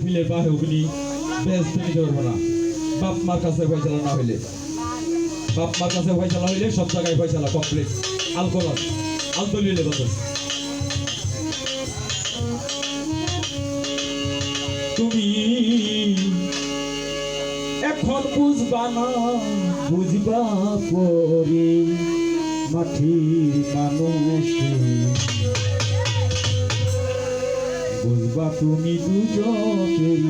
ফিলে বা হুগনি বেশ তুমি ধরবো না। বাপ মার কাছে ফয়সালা না হইলে। বাপ মার কাছে ফয়সালা হইলে সব জায়গায় ফয়সালা কমপ্লিট আলকোহল আলতলিলে বাতাস তুমি এখন বুঝবা না, বুঝবা পরে মাটির মানুষ। বুঝবা তুমি দুজকের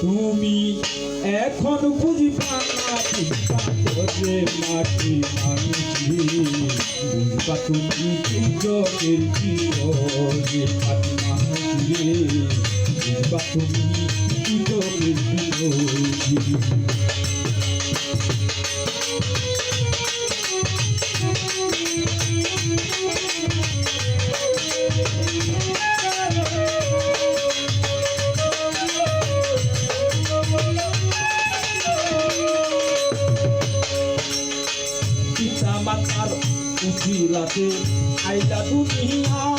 তুমি এখন বুঝবা বুঝবা তোরে মাটি মানুষে বুঝবা তুমি দুজকের মাটি মানুষে বুঝবা তুমি দুজকের উচিলাতে আইলা তুমি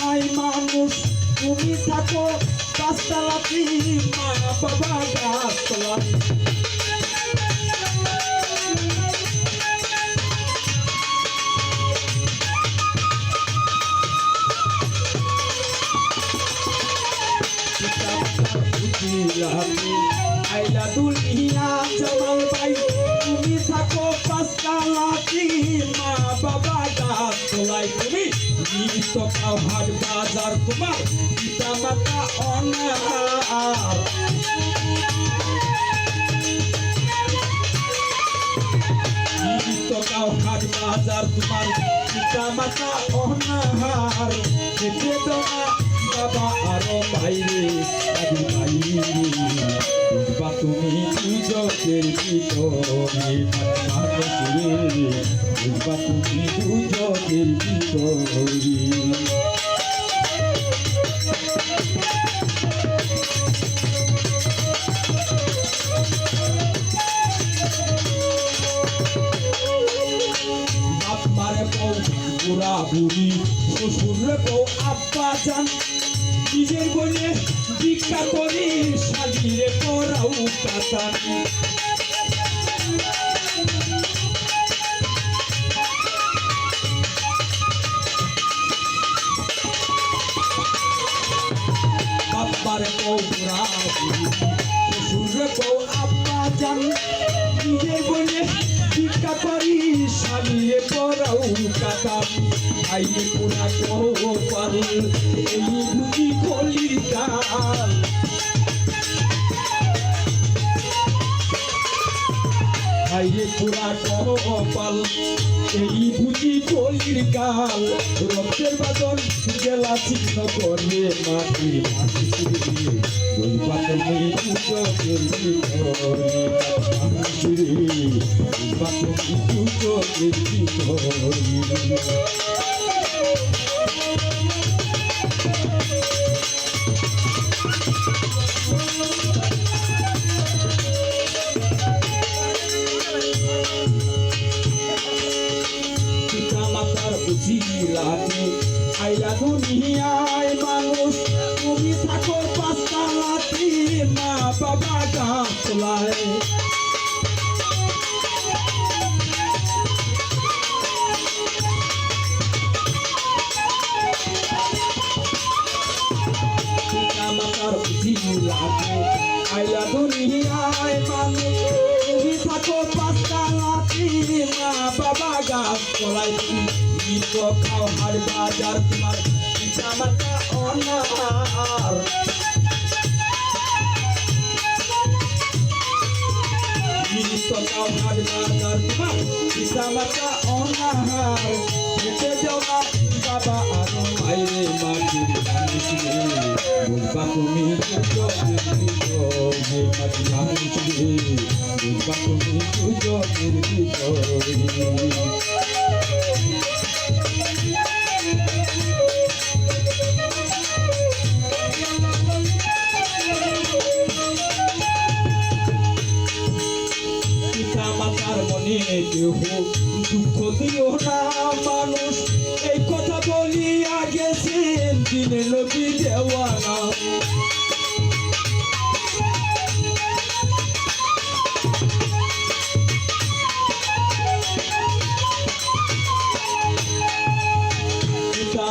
আই মানুষ, তুমি থাকো পাঁচতলাতে মা বাবা গাছতলা আইলা দুনিয়া জামাল ভাই। তুমি থাকো পাঁচতলাতে মা বাবা গাছতলায় তুমি। নিত খাও হাট বাজার তোমার পিতা মাতা খাও হাট বাজার তোমার পিতা মাতা অনার খেতে দেওয়া বাবা আরও বাইরে বুঝবা তুমি দুজকের ভিতরে বুড়া বুড়ি শ্বশুরে বউ আব্বা যান নিজের বলে ভিক্ষা করি সাজিয়ে পড়াও কাতান বাবার বুড়ি শ্বশুরে বউ আব্বা যান নিজের বলে ভিক্ষা করি সাজিয়ে পড়াও কাতান আইয়ে কপাল এই পুরা কপাল এই বুঝি কলির কাল রক্তের বাদন গেলা চিহ্ন করে মাটি মাটি আইলা দুনিয়ায় মানুষ তুমি থাকো পাঁচতলাতে মা বাবা গাছলায় নিত খাও হার বাজার তোমার পিতা মাতা অনার নিত খাও তোমার পিতা মাতা অনার হেঁটে যাও না বাবা আর মাইরে মাটি বুঝবা তুমি বুঝবা তুমি দুজনের ভিতরে কেহ দুঃখ দিও না মানুষ। এই কথা বলিয়া গেছেন দিনে নবী দেওয়ানা।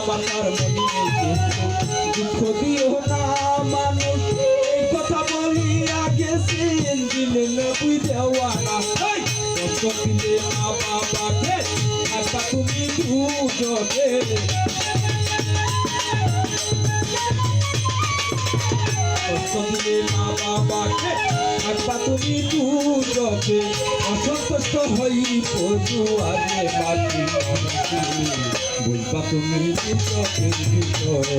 মাতার মনে দুঃখ দিও না মানুষ। এই কথা বলিয়া গেছেন দিনে নবী দেওয়ানা। কষ্ট দিলে মা বাবাকে থাকবা তুমি দুজনে কষ্ট দিলে মা বাবাকে থাকবা তুমি দুজনে অসন্তুষ্ট হই আগে বাকি বলবা তুমি দুজনের ভিতরে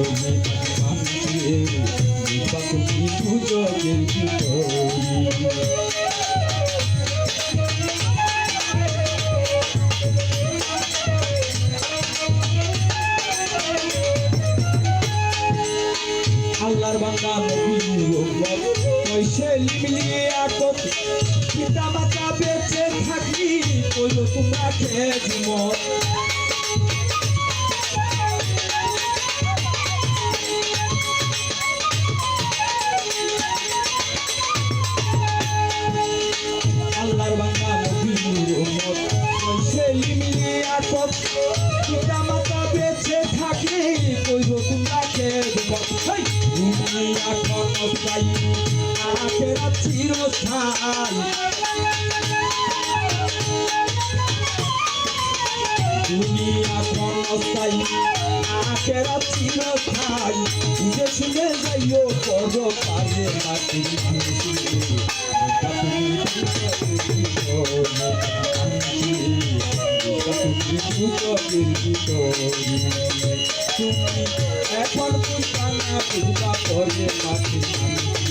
বলবা তুমি দুজনের ভিতরে কইছে লিমিলিয়ে আকত পিতা মাতা বেঁচে থাকি কইল তোমরা খেয়ে আকত পিতা মাতা বেঁচে থাকি কইল তোমরা খেয়ে মত দুনিয়া চাই আখেরা চিরস্থায়ী দুনিয়া ক্ষণস্থায়ী আখেরা চিরস্থায়ী বুঝে শুনে যাইও পর পারে মাটি এখন বুঝবা না বুঝবা পরে মাটি